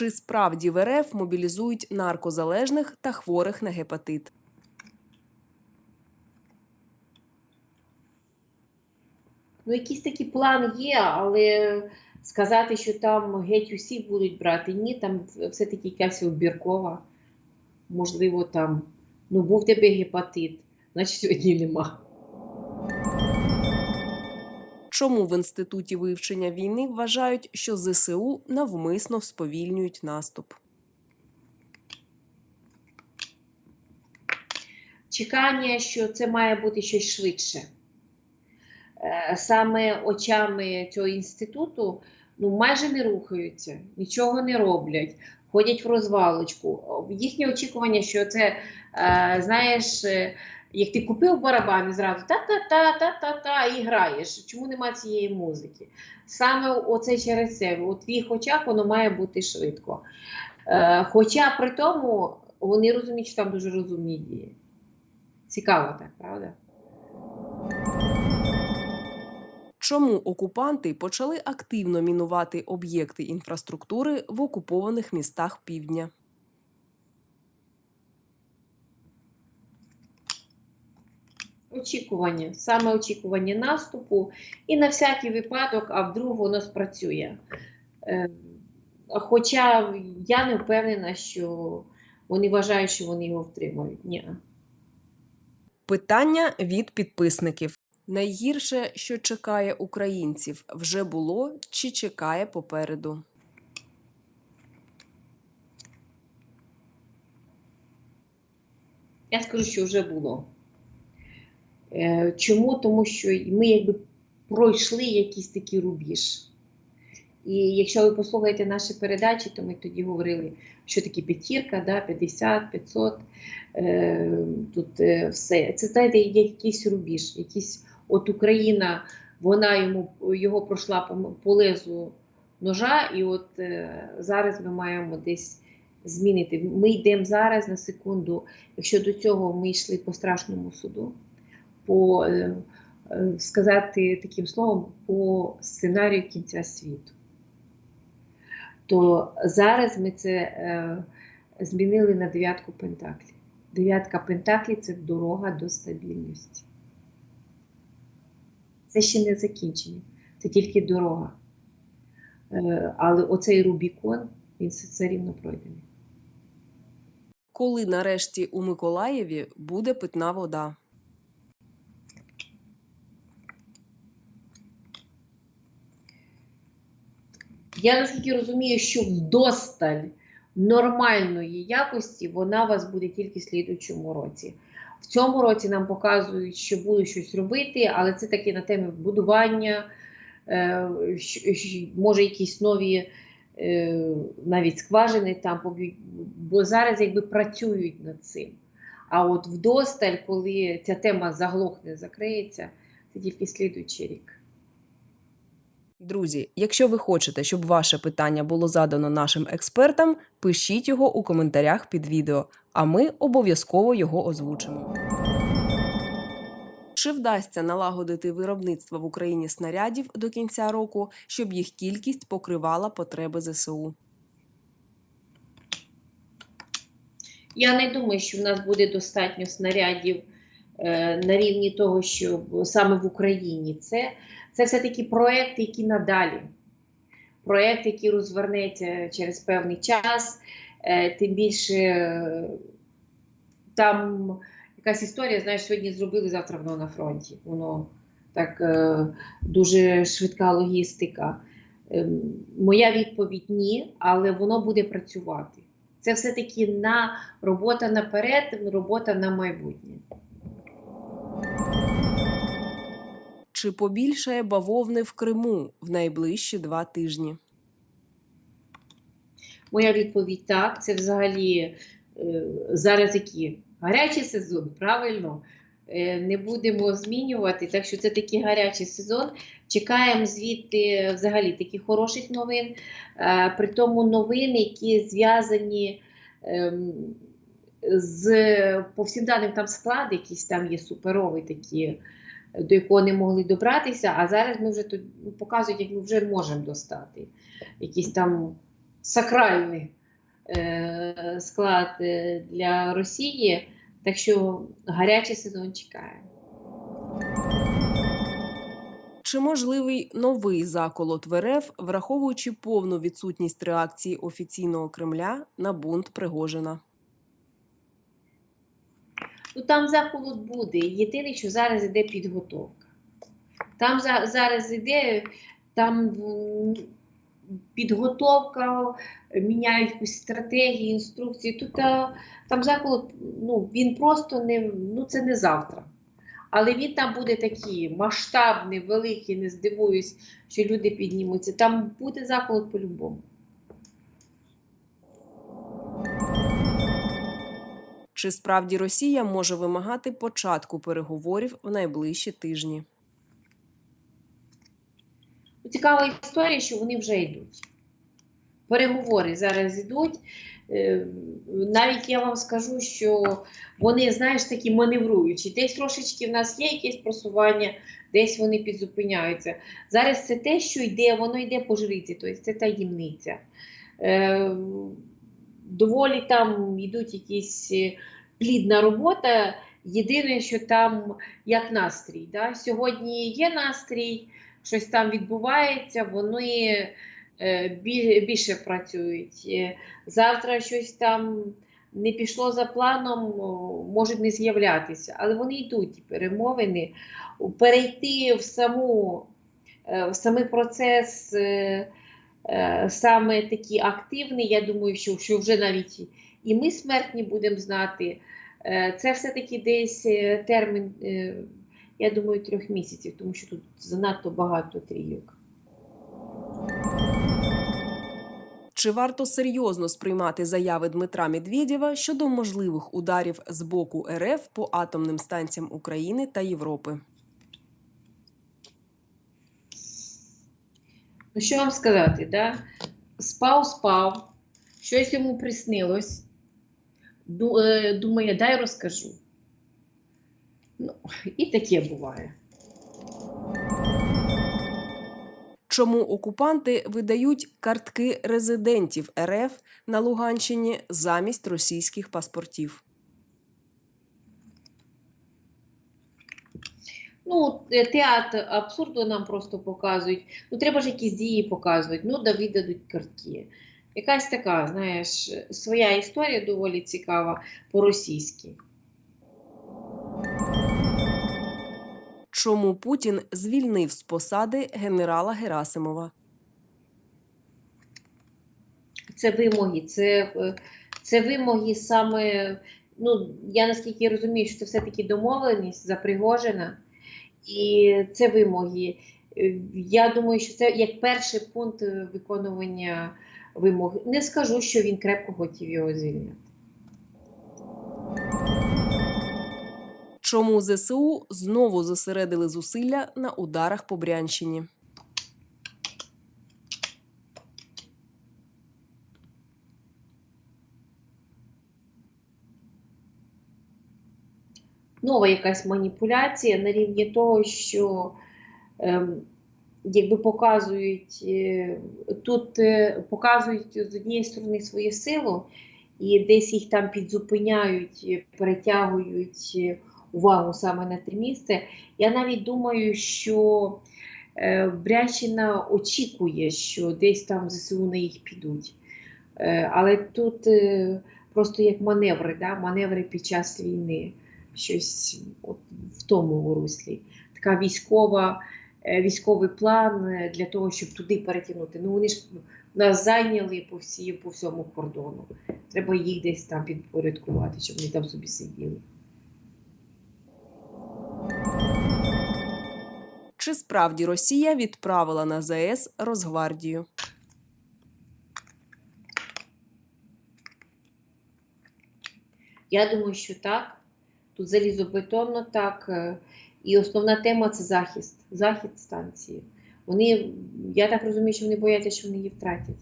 Чи справді в РФ мобілізують наркозалежних та хворих на гепатит? Ну, якийсь такий план є, але сказати, що там геть усі будуть брати, ні, там все-таки якась обіркова. Можливо, там, ну, був тебе гепатит, значить сьогодні нема. Чому в інституті вивчення війни вважають, що ЗСУ навмисно сповільнюють наступ? Чекання, що це має бути щось швидше. Е, Саме очами цього інституту ну, майже не рухаються, нічого не роблять, ходять в розвалочку. Їхнє очікування, що це, е, знаєш, е, як ти купив барабан і зразу та-та-та-та-та-та і граєш. Чому нема цієї музики? Саме оце через це. У твоїх очах воно має бути швидко. Е, Хоча при тому вони розуміють, що там дуже розумні дії. Цікаво так, правда? Чому окупанти почали активно мінувати об'єкти інфраструктури в окупованих містах півдня? Очікування, саме очікування наступу, і на всякий випадок, а вдруг воно спрацює. Е, Хоча я не впевнена, що вони вважають, що вони його втримають. Ні. Питання від підписників. Найгірше, що чекає українців, вже було чи чекає попереду? Я скажу, що вже було. Е, Чому? Тому що ми якби пройшли якийсь такий рубіж. І якщо ви послухаєте наші передачі, то ми тоді говорили, що таке п'ятірка, да, 50, 500, е, тут е, все. Це, знаєте, якийсь рубіж, якийсь, от Україна, вона йому, його пройшла по, по лезу ножа, і от е, зараз ми маємо десь змінити. Ми йдемо зараз на секунду, якщо до цього ми йшли по страшному суду, по, е, е, сказати таким словом, по сценарію кінця світу то зараз ми це е, змінили на дев'ятку пентаклів. Дев'ятка пентаклів це дорога до стабільності. Це ще не закінчення, це тільки дорога. Але оцей Рубікон, він все рівно пройдений. Коли нарешті у Миколаєві буде питна вода? Я наскільки розумію, що вдосталь нормальної якості вона у вас буде тільки в слідуючому році. В цьому році нам показують, що будуть щось робити, але це таки на темі будування, е, може якісь нові е, навіть скважини там поб'ють, бо зараз якби працюють над цим. А от вдосталь, коли ця тема заглохне, закриється, це тільки слідуючий рік. Друзі, якщо ви хочете, щоб ваше питання було задано нашим експертам, пишіть його у коментарях під відео, а ми обов'язково його озвучимо. Чи вдасться налагодити виробництво в Україні снарядів до кінця року, щоб їх кількість покривала потреби ЗСУ? Я не думаю, що в нас буде достатньо снарядів е, на рівні того, що саме в Україні. Це, це все-таки проєкт, який надалі. Проєкт, який розвернеться через певний час. Е, тим більше е, там якась історія, знаєш, сьогодні зробили, завтра воно на фронті. Воно так е, дуже швидка логістика. Ем, Моя відповідь ні, але воно буде працювати. Це все-таки на робота наперед, робота на майбутнє. Чи побільшає бавовни в Криму в найближчі два тижні? Моя відповідь так. Це взагалі е, зараз який гарячий сезон, правильно? Е, не будемо змінювати, так що це такий гарячий сезон. Чекаємо звідти взагалі таких хороших новин. Е, при тому новин, які зв'язані ем, з по там склад, якийсь там є суперовий такі, до якого не могли добратися. А зараз ми вже тут ну, показують, як ми вже можемо достати. Якісь там сакральний е, склад е, для Росії. Так що гарячий сезон чекає. Чи можливий новий заколот в РФ, враховуючи повну відсутність реакції офіційного Кремля на бунт Пригожина? Ну там заколот буде. Єдине, що зараз іде підготовка. Там за, зараз іде там підготовка, міняють якусь стратегію, інструкції. Тут там заколот, ну він просто не ну це не завтра. Але він там буде такий масштабний, великий, не здивуюсь, що люди піднімуться. Там буде заколот по-любому. Чи справді Росія може вимагати початку переговорів в найближчі тижні? Ну, Цікава історія, що вони вже йдуть. Переговори зараз йдуть. Е, Навіть я вам скажу, що вони, знаєш, такі маневруючі. Десь трошечки в нас є якесь просування, десь вони підзупиняються. Зараз це те, що йде, воно йде по жриці, тобто це таємниця. Доволі там йдуть якісь е, плідна робота. Єдине, що там як настрій. Да? Сьогодні є настрій, щось там відбувається, вони е, більше працюють. Е, Завтра щось там не пішло за планом, можуть не з'являтися, але вони йдуть, перемовини. Перейти в саму в самий процес. Е, Саме такий активний, я думаю, що, що вже навіть і ми смертні будемо знати. Е, Це все-таки десь е, термін, я думаю, трьох місяців, тому що тут занадто багато трійок. Чи варто серйозно сприймати заяви Дмитра Медведєва щодо можливих ударів з боку РФ по атомним станціям України та Європи? Ну, що вам сказати, да? спав, спав, щось йому приснилось. Е, Думає, дай розкажу. Ну, і таке буває. Чому окупанти видають картки резидентів РФ на Луганщині замість російських паспортів? Ну, е, театр абсурду нам просто показують. Ну, треба ж якісь дії показувати. Ну, да видадуть картки. Якась така, знаєш, своя історія доволі цікава по-російськи. Чому Путін звільнив з посади генерала Герасимова? Це вимоги, це, е, це вимоги саме. Ну, я наскільки розумію, що це все-таки домовленість запригожена, і це вимоги. Е, Я думаю, що це як перший пункт е, виконування вимог. Не скажу, що він крепко хотів його звільняти. Чому ЗСУ знову зосередили зусилля на ударах по Брянщині? Нова якась маніпуляція на рівні того, що ем, якби показують е, тут е, показують з однієї сторони свою силу, і десь їх там підзупиняють, е, перетягують увагу саме на те місце. Я навіть думаю, що Брянщина очікує, що десь там ЗСУ на їх підуть. Але тут просто як маневри, да? маневри під час війни щось от в тому руслі. Така військова, е, військовий план е, для того, щоб туди перетягнути. Ну вони ж нас зайняли по, всі, по всьому кордону. Треба їх десь там підпорядкувати, щоб вони там собі сиділи. Чи справді Росія відправила на ЗАЕС Росгвардію? Я думаю, що так. Тут залізобетонно так. е, І основна тема це захист, захист станції. Вони, я так розумію, що вони бояться, що вони її втратять.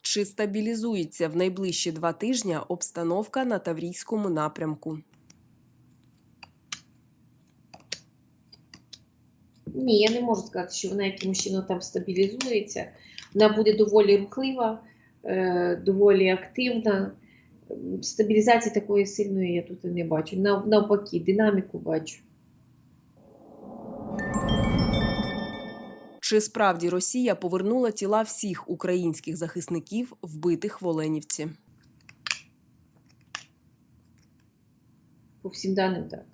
Чи стабілізується в найближчі два тижні обстановка на Таврійському напрямку? Ні, я не можу сказати, що вона якимось чином там стабілізується. Вона буде доволі рухлива, е, доволі активна. Стабілізації такої сильної я тут і не бачу. Навпаки, динаміку бачу. Чи справді Росія повернула тіла всіх українських захисників, вбитих в Оленівці? По всім даним так.